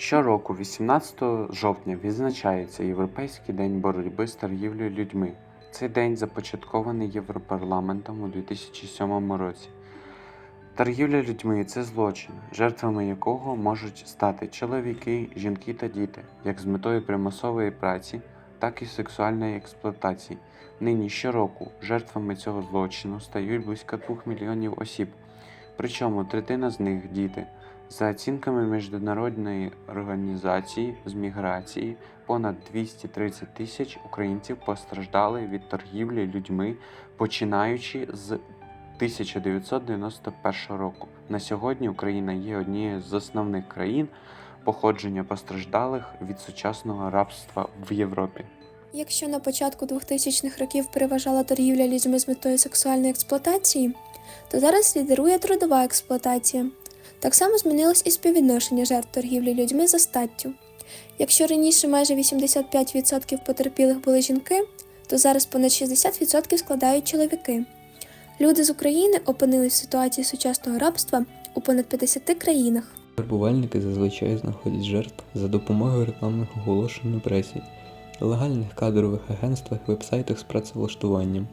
Щороку, 18 жовтня, відзначається Європейський день боротьби з торгівлею людьми. Цей день започаткований Європарламентом у 2007 році. Торгівля людьми це злочин, жертвами якого можуть стати чоловіки, жінки та діти, як з метою примусової праці, так і сексуальної експлуатації. Нині щороку жертвами цього злочину стають близько 2 мільйонів осіб, причому третина з них діти. За оцінками Міжнародної організації з міграції, понад 230 тисяч українців постраждали від торгівлі людьми, починаючи з 1991 року. На сьогодні Україна є однією з основних країн походження постраждалих від сучасного рабства в Європі. Якщо на початку 2000-х років переважала торгівля людьми з метою сексуальної експлуатації, то зараз лідирує трудова експлуатація. Так само змінилось і співвідношення жертв торгівлі людьми за статтю. Якщо раніше майже 85% потерпілих були жінки, то зараз понад 60% складають чоловіки. Люди з України опинились в ситуації сучасного рабства у понад 50 країнах. Вербувальники зазвичай знаходять жертв за допомогою рекламних оголошень у пресі, легальних кадрових агентствах, вебсайтах з працевлаштуванням.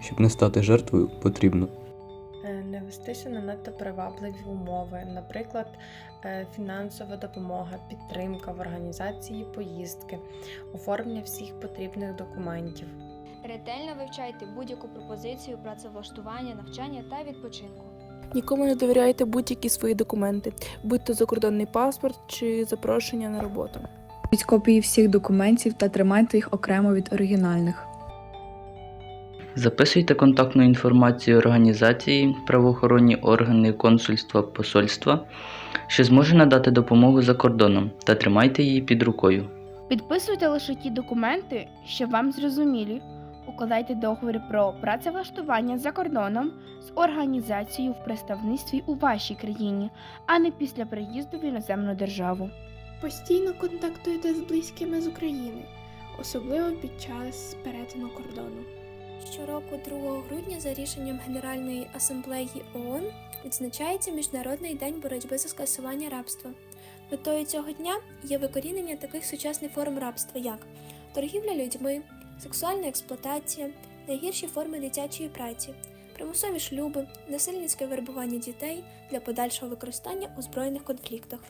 Щоб не стати жертвою, потрібно Е, Не вестися на надто привабливі умови, наприклад, е, фінансова допомога, підтримка в організації поїздки, оформлення всіх потрібних документів. Ретельно вивчайте будь-яку пропозицію працевлаштування, навчання та відпочинку. Нікому не довіряйте будь-які свої документи, будь то закордонний паспорт чи запрошення на роботу. Робіть копії всіх документів та тримайте їх окремо від оригінальних. Записуйте контактну інформацію організації, правоохоронні органи, консульства, посольства, що зможе надати допомогу за кордоном, та тримайте її під рукою. Підписуйте лише ті документи, що вам зрозумілі. Укладайте договір про працевлаштування за кордоном з організацією в представництві у вашій країні, а не після приїзду в іноземну державу. Постійно контактуйте з близькими з України, особливо під час перетину кордону. Щороку 2 грудня за рішенням Генеральної асамблеї ООН відзначається Міжнародний день боротьби за скасування рабства. Метою цього дня є викорінення таких сучасних форм рабства, як торгівля людьми, сексуальна експлуатація, найгірші форми дитячої праці, примусові шлюби, насильницьке вербування дітей для подальшого використання у збройних конфліктах.